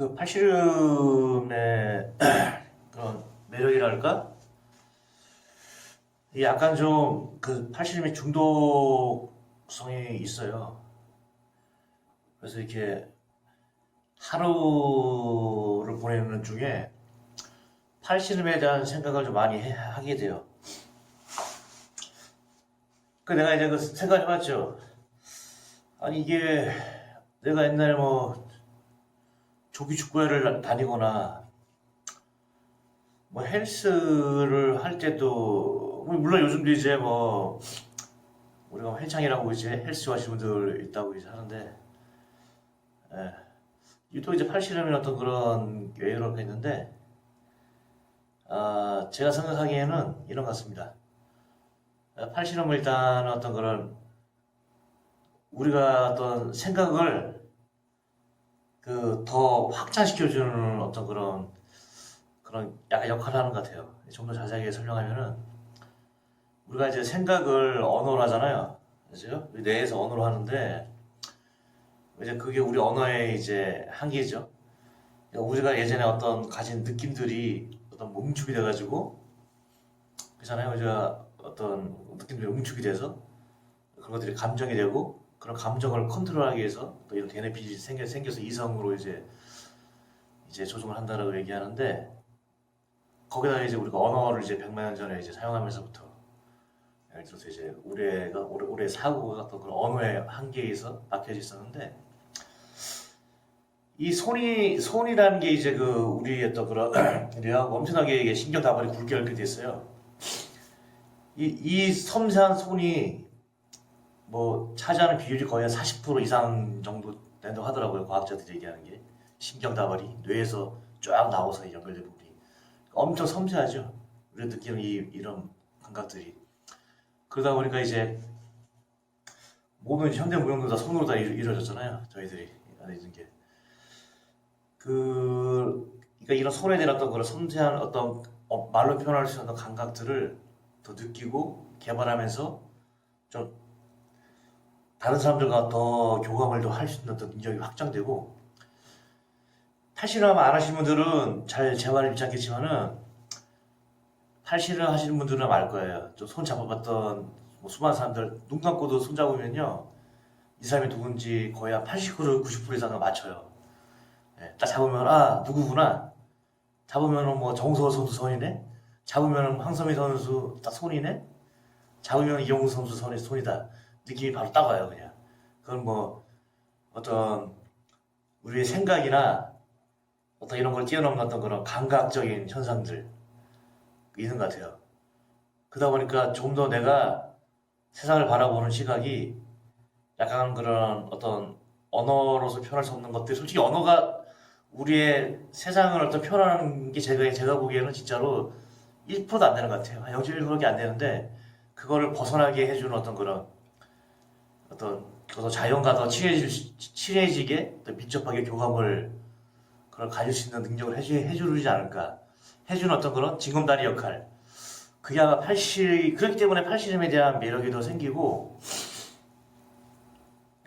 그 팔씨름의 그런 매력이랄까? 약간 좀그 팔씨름의 중독성이 있어요. 그래서 이렇게 하루를 보내는 중에 팔씨름에 대한 생각을 좀 많이 해- 하게 돼요. 그 내가 이제 그 생각해봤죠. 아니 이게 내가 옛날에 뭐 조기 축구회를 다니거나 뭐 헬스를 할 때도 뭐 물론 요즘도 이제 뭐 우리가 헬창이라고 이제 헬스 좋아하시는 분들 있다고 이제 하는데 예. 유독 이제 팔씨름이나 어떤 그런 여유롭게 있는데 아 제가 생각하기에는 이런 것 같습니다. 아, 팔씨름은 일단 어떤 그런 우리가 어떤 생각을 그 더 확장시켜주는 어떤 그런 그런 약간 역할을 하는 것 같아요. 좀 더 자세하게 설명하면은 우리가 이제 생각을 언어로 하잖아요. 그죠? 우리 뇌에서 언어로 하는데 이제 그게 우리 언어의 이제 한계죠. 그러니까 우리가 예전에 어떤 가진 느낌들이 어떤 뭉축이 돼가지고 그렇잖아요. 우리가 어떤 느낌들이 뭉축이 돼서 그런 것들이 감정이 되고 그런 감정을 컨트롤하기 위해서 또 이런 베네핏이 생겨, 생겨서 이성으로 이제 이제 조종을 한다라고 얘기하는데 거기다가 이제 우리가 언어를 이제 100만 년 전에 이제 사용하면서부터 예를 들어서 이제 우리가 우리, 우리의 사고가 어떤 그런 언어의 한계에서 박혀져 있었는데 이 손이 손이라는 게 이제 그 우리의 어떤 그런 뇌하고 엄청나게 이게 신경 다발이 굵게 얽혀 돼 있어요. 이, 이 섬세한 손이 뭐 차지하는 비율이 거의 한40% 이상 정도 된다고 하더라고요. 과학자들이 얘기하는 게 신경 다발이 뇌에서 쫙 나와서 연결된 부분이 엄청 섬세하죠. 우리가 느끼는 이, 이런 감각들이 그러다 보니까 이제 모든 현대 무용도 다 손으로 다 이루- 이루어졌잖아요. 저희들이 안에 있는 게. 그, 그러니까 이런 손에 대한 어떤 그런 섬세한 어떤 어, 말로 표현할 수 있는 감각들을 더 느끼고 개발하면서 좀 다른 사람들과 더 교감을 더 할 수 있는 어떤 능력이 확장되고 팔씨름 안 하시는 분들은 잘제 말을 믿지 않겠지만은 팔씨름 하시는 분들은 알 거예요. 좀 손 잡아봤던 뭐 수많은 사람들 눈 감고도 손 잡으면요 이 사람이 누군지 거의 한 80% 90% 이상은 맞춰요. 예, 딱 잡으면 아 누구구나. 잡으면은 뭐 정서호 선수 손이네. 잡으면은 황선미 선수 딱 손이네. 잡으면 이영우 선수 손이 손이다. 느낌이 바로 딱 와요 그냥. 그건 뭐 어떤 우리의 생각이나 어떤 이런 걸 뛰어넘는 어떤 그런 감각적인 현상들 있는 것 같아요. 그러다 보니까 좀 더 내가 세상을 바라보는 시각이 약간 그런 어떤 언어로서 표현할 수 없는 것들 솔직히 언어가 우리의 세상을 어떤 표현하는 게 제가 제가 보기에는 진짜로 1%도 안 되는 것 같아요. 한 0.1%밖에 안 되는데 그거를 벗어나게 해주는 어떤 그런 어떤 더 자연과 더 친해질 수- 친해지게 또 밀접하게 교감을 그걸 가질 수 있는 능력을 해주, 해주지 않을까. 해주는 어떤 그런 징검다리 역할. 그게 아마 팔씨 그렇기 때문에 팔씨름에 대한 매력이 더 생기고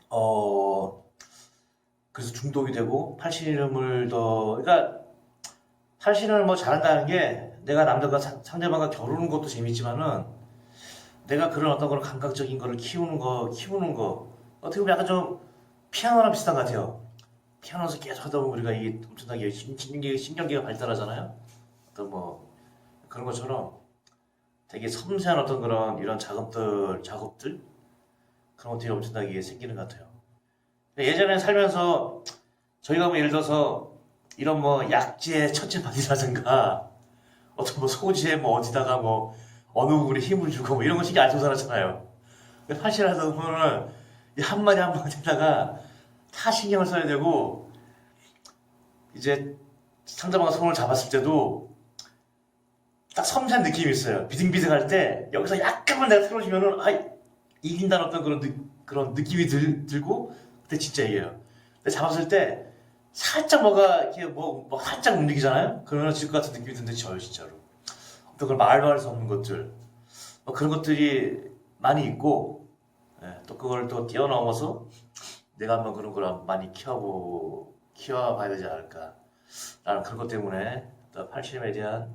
어 그래서 중독이 되고 팔씨름을 더 그러니까 팔씨름을 뭐 잘한다는 게 내가 남들과 사- 상대방과 겨루는 것도 재밌지만은 내가 그런 어떤 그런 감각적인 거를 키우는 거 키우는 거 어떻게 보면 약간 좀 피아노랑 비슷한 것 같아요. 피아노에서 계속 하다 보면 우리가 이게 엄청나게 신- 신경계, 신경계가 발달하잖아요. 어떤 뭐 그런 것처럼 되게 섬세한 어떤 그런 이런 작업들 작업들 그런 것들이 엄청나게 생기는 것 같아요. 예전에 살면서 저희가 뭐 예를 들어서 이런 뭐 약지의 천체받이라든가 어떤 뭐 소지에 뭐 어디다가 뭐 어느 부분에 힘을 주고 뭐 이런 거 신경 안 쓰고 살았잖아요. 근데 팔씨라서 보면은 이 한마디 한마디에다가 다 신경을 써야 되고 이제 상대방과 손을 잡았을 때도 딱 섬세한 느낌이 있어요. 비등비등할 때 여기서 약간만 내가 틀어주면은 아 이긴다는 어떤 그런 느, 그런 느낌이 들, 들고 그때 진짜 이겨요. 근데 잡았을 때 살짝 뭐가 이렇게 뭐, 뭐 살짝 움직이잖아요. 그러면 질 것 같은 느낌이 드는데 져요 진짜로. 어떤 걸 말로 할수 없는 것들 뭐 그런 것들이 많이 있고 예, 또 그걸 또 뛰어넘어서 내가 한번 그런 걸 많이 키워보 키워봐야 되지 않을까 나는 그런 것 때문에 또 팔씨름에 대한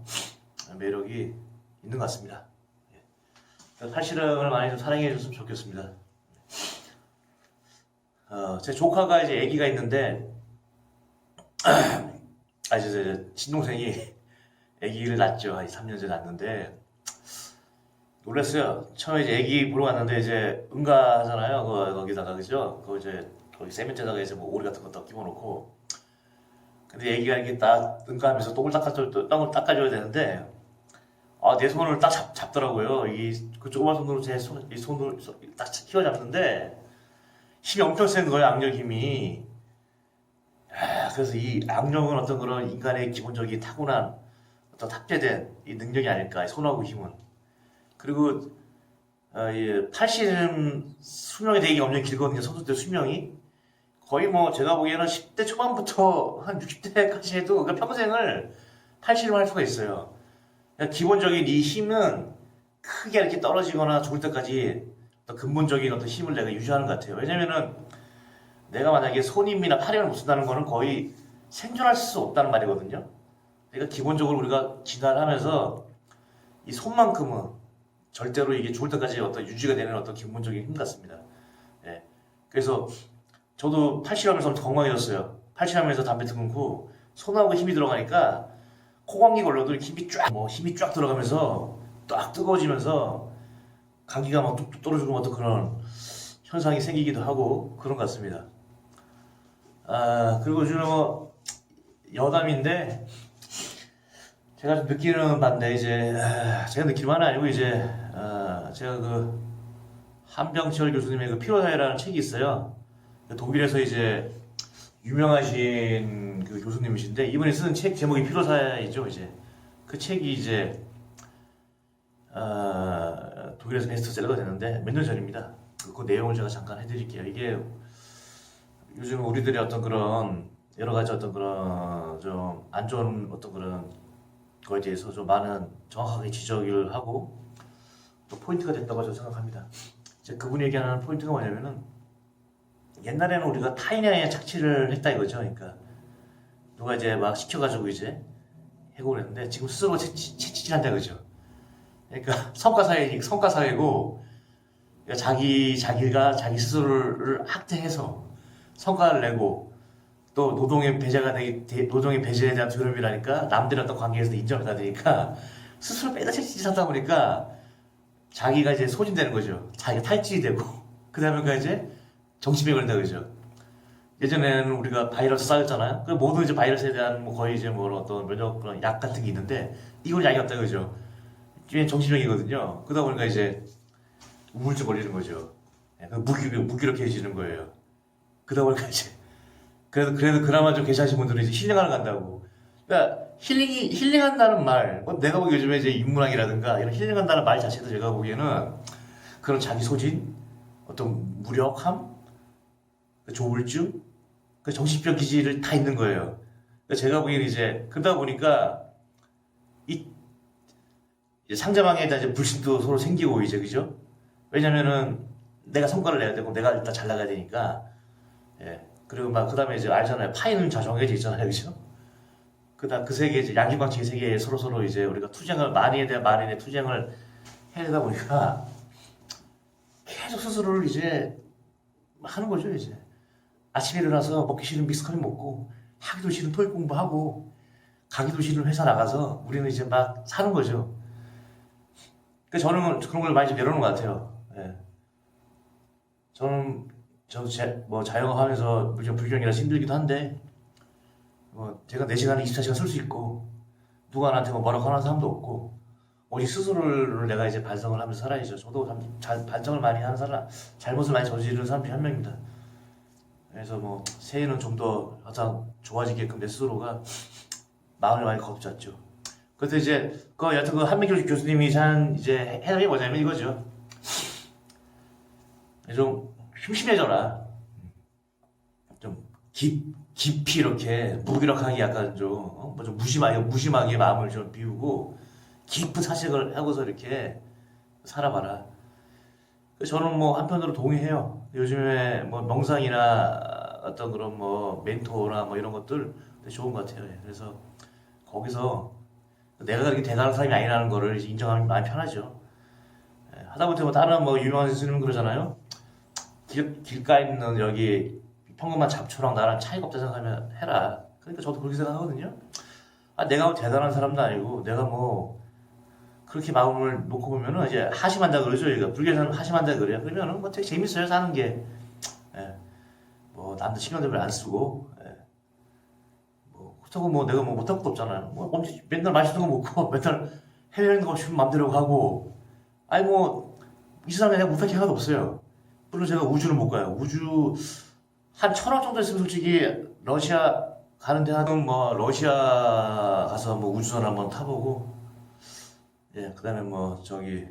매력이 있는 것 같습니다. 예. 팔씨름을 많이 좀 사랑해 줬으면 좋겠습니다. 어, 제 조카가 이제 아기가 있는데, 아, 이제 친동생이 아기를 낳죠. 한 3년 전에 낳았는데, 놀랐어요. 처음에 이제 아기 보러 갔는데, 이제 응가하잖아요. 거, 거기다가, 그죠? 그 이제, 거기 세면대다가 이제 뭐 오리 같은 것도 끼워 놓고. 근데 아기가 이렇게 딱 응가하면서 똥을 닦아줘, 똥을 닦아줘야 되는데, 아, 내 손을 딱 잡, 잡더라고요. 이, 그 조그만 손으로 제 손, 이 손을 딱 휘어잡는데, 힘이 엄청 센 거예요, 악력 힘이. 아, 그래서 이 악력은 어떤 그런 인간의 기본적인 타고난 어떤 탑재된 이 능력이 아닐까, 이 손하고 힘은. 그리고, 어, 이 팔씨름 수명이 되게 엄청 길거든요, 선수들 수명이. 거의 뭐, 제가 보기에는 10대 초반부터 한 60대까지 해도 그 평생을 팔씨름 할 수가 있어요. 그러니까 기본적인 이 힘은 크게 이렇게 떨어지거나 죽을 때까지 근본적인 어떤 힘을 내가 유지하는 것 같아요. 왜냐면은 내가 만약에 손힘이나 팔힘을 못 쓴다는 거는 거의 생존할 수 없다는 말이거든요. 그러니까 기본적으로 우리가 진화를 하면서 이 손만큼은 절대로 이게 죽을 때까지 어떤 유지가 되는 어떤 기본적인 힘 같습니다. 예. 그래서 저도 팔씨름하면서 건강해졌어요. 팔씨름하면서 담배 끊고 손하고 힘이 들어가니까 코감기 걸려도 힘이 쫙, 뭐 힘이 쫙 들어가면서 딱 뜨거워지면서 감기가 막 뚝뚝 떨어지고 막또 그런 현상이 생기기도 하고 그런 것 같습니다. 아, 그리고 요즘 뭐 여담인데 제가 좀 느끼는 바인데 이제 아, 제가 느끼는 바는 아니고 이제 아, 제가 그 한병철 교수님의 그 피로사회라는 책이 있어요. 그 독일에서 이제 유명하신 그 교수님이신데 이분이 쓴 책 제목이 피로사이죠 이제 그 책이 이제 아, 독일에서 베스트셀러가 됐는데 몇 년 전입니다. 그, 그 내용을 제가 잠깐 해드릴게요. 이게 요즘 우리들의 어떤 그런 여러 가지 어떤 그런 좀 안 좋은 어떤 그런 거에 대해서 좀 많은 정확하게 지적을 하고 또 포인트가 됐다고 저는 생각합니다. 이제 그분이 얘기하는 포인트가 뭐냐면은 옛날에는 우리가 타인에 착취를 했다 이거죠. 그러니까 누가 이제 막 시켜가지고 이제 해고를 했는데 지금 스스로 채취, 채취질 한다 그죠. 그러니까 성과사회, 성과사회고 그러니까 자기, 자기가 자기 스스로를 학대해서 성과를 내고 또 노동의 배제가 되기, 대- 노동의 배제에 대한 두려움이라니까 남들의 어떤 관계에서 인정을 받아야 되니까 스스로 빼다 채취질 하다 보니까 자기가 이제 소진되는 거죠. 자기가 탈취이 되고 그 다음에 그 이제 정신병 걸린다 그죠. 예전에는 우리가 바이러스 쌓였잖아요. 그 모든 이제 바이러스에 대한 뭐 거의 이제 뭐 어떤 면역 그런 약 같은 게 있는데 이건 약이 없다 그죠. 이게 정신병이거든요. 그러다 보니까 이제 우울증 걸리는 거죠. 예, 그 무기, 무기력해지는 거예요. 그러다 보니까 이제 그래도 그래도 그나마 좀 괜찮으신 분들은 이제 힐링하러 간다고. 그러니까 힐링이 힐링한다는 말, 뭐 내가 보기 요즘에 이제 인문학이라든가 이런 힐링한다는 말 자체도 제가 보기에는 그런 자기 소진, 어떤 무력함, 그 조울증, 그 정신병 기질을 다 있는 거예요. 그러니까 제가 보기에는 이제 그러다 보니까 이 상대방에 대한 이제 불신도 서로 생기고 이제 그죠? 왜냐면은 내가 성과를 내야 되고 내가 일단 잘 나가야 되니까 예 그리고 막 그다음에 이제 알잖아요 파이는 자정해져 있잖아요 그죠? 그다음 그 세계 이제 양심광책 세계에 서로 서로 이제 우리가 투쟁을 만인에 대한 만인의 투쟁을 해야 되다 보니까 계속 스스로를 이제 하는 거죠 이제 아침에 일어나서 먹기 싫은 믹스커피 먹고 하기도 싫은 토익 공부하고 가기도 싫은 회사 나가서 우리는 이제 막 사는 거죠. 그 저는 그런 걸 많이 좀 내려놓은 것 같아요. 예. 저는 저도 제, 뭐 자영업 하면서 물론 불경이라서 힘들기도 한데 뭐 제가 4시간을 24시간 쓸 수 있고 누가 나한테 뭐 뭐라고 하는 사람도 없고 오직 스스로를 내가 이제 반성을 하면서 살아야죠. 저도 참 잘, 반성을 많이 하는 사람, 잘못을 많이 저지르는 사람 중에 한 명입니다. 그래서 뭐 새해는 좀 더 항상 좋아지게끔 내 스스로가 마음을 많이 걷잡죠. 그래서 이제 그 여튼 그 한민교 교수님이 한 이제 해답이 뭐냐면 이거죠. 좀 심심해져라. 좀 깊, 깊이 이렇게 무기력하게 약간 좀뭐좀 무심하게 무심하게 마음을 좀 비우고 깊은 사색을 하고서 이렇게 살아봐라. 그래서 저는 뭐 한편으로 동의해요. 요즘에 뭐 명상이나 어떤 그런 뭐 멘토나 뭐 이런 것들 좋은 것 같아요. 예. 그래서 거기서 내가 그렇게 대단한 사람이 아니라는 거를 인정하면 마음이 편하죠. 예. 하다못해 뭐 다른 뭐 유명한 스님 그러잖아요. 길, 길가에 있는 여기 평범한 잡초랑 나랑 차이가 없다 생각하면 해라. 그러니까 저도 그렇게 생각하거든요. 아, 내가 뭐 대단한 사람도 아니고 내가 뭐 그렇게 마음을 놓고 보면은 이제 하심한다 그러죠. 이거 불교에서는 하심한다 그래요. 그러면은 뭐 되게 재밌어요 사는 게. 예. 뭐 남들 별로 안 쓰고. 예. 뭐 그렇다고 뭐 내가 뭐 못할 것도 없잖아요. 뭐 엄지 맨날 맛있는 거 먹고 맨날 해외여행 가고 싶으면 맘대로 가고. 아니 뭐 이 세상에 내가 못할 게 하나도 없어요. 물론 제가 우주는 못 가요. 우주 한 천억 정도 있으면 솔직히 러시아 가는데 한뭐 러시아 가서 뭐 우주선 한번 타보고 예 그다음에 뭐 저기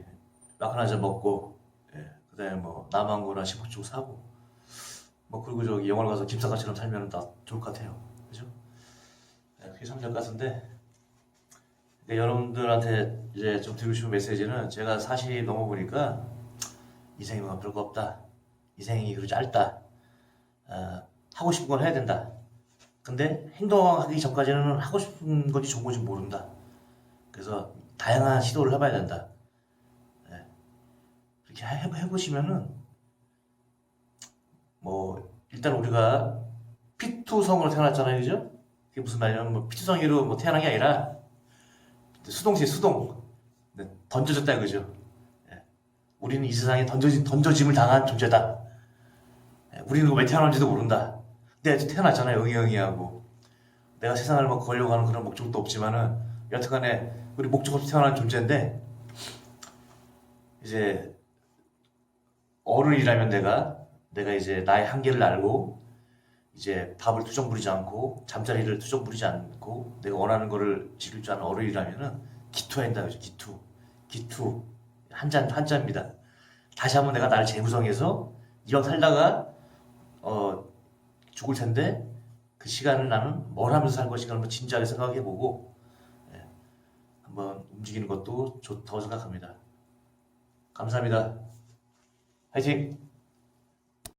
마카나 한잔 먹고 예 그다음에 뭐 남한구나 시포축 사고 뭐 그리고 저기 영월 가서 김사과처럼 살면 다 좋을 것 같아요 그죠? 예, 그게 것 같은데 근데 여러분들한테 이제 좀 드리고 싶은 메시지는 제가 사실 넘어보니까 인생이 뭐 별거 없다 인생이 그리 짧다 어, 하고 싶은 건 해야 된다 근데 행동하기 전까지는 하고 싶은 건지 좋은 건지 모른다. 그래서 다양한 시도를 해봐야 된다. 예. 그렇게 해, 해보시면은 뭐 일단 우리가 피투성으로 태어났잖아요, 그죠? 그게 무슨 말이냐면 뭐 피투성이로 뭐 태어난 게 아니라 수동시 수동 네, 던져졌다 그죠? 예. 우리는 이 세상에 던져진 던져짐을 당한 존재다. 예, 우리는 왜 태어난지도 모른다. 내가 태어났잖아요, 응이응이하고. 내가 세상을 뭐 걸려고 하는 그런 목적도 없지만은, 여튼간에 우리 목적 없이 태어난 존재인데, 이제, 어른이라면 내가, 내가 이제 나의 한계를 알고, 이제 밥을 투정 부리지 않고, 잠자리를 투정 부리지 않고, 내가 원하는 거를 지킬 줄 아는 어른이라면은, 기투해야 된다, 그죠? 기투. 기투. 한 잔, 한 잔입니다. 다시 한번 내가 나를 재구성해서, 이왕 살다가, 어, 죽을 텐데 그 시간을 나는 뭘 하면서 살 것인가 한번 진지하게 생각해보고 예, 한번 움직이는 것도 좋다고 생각합니다. 감사합니다. 화이팅!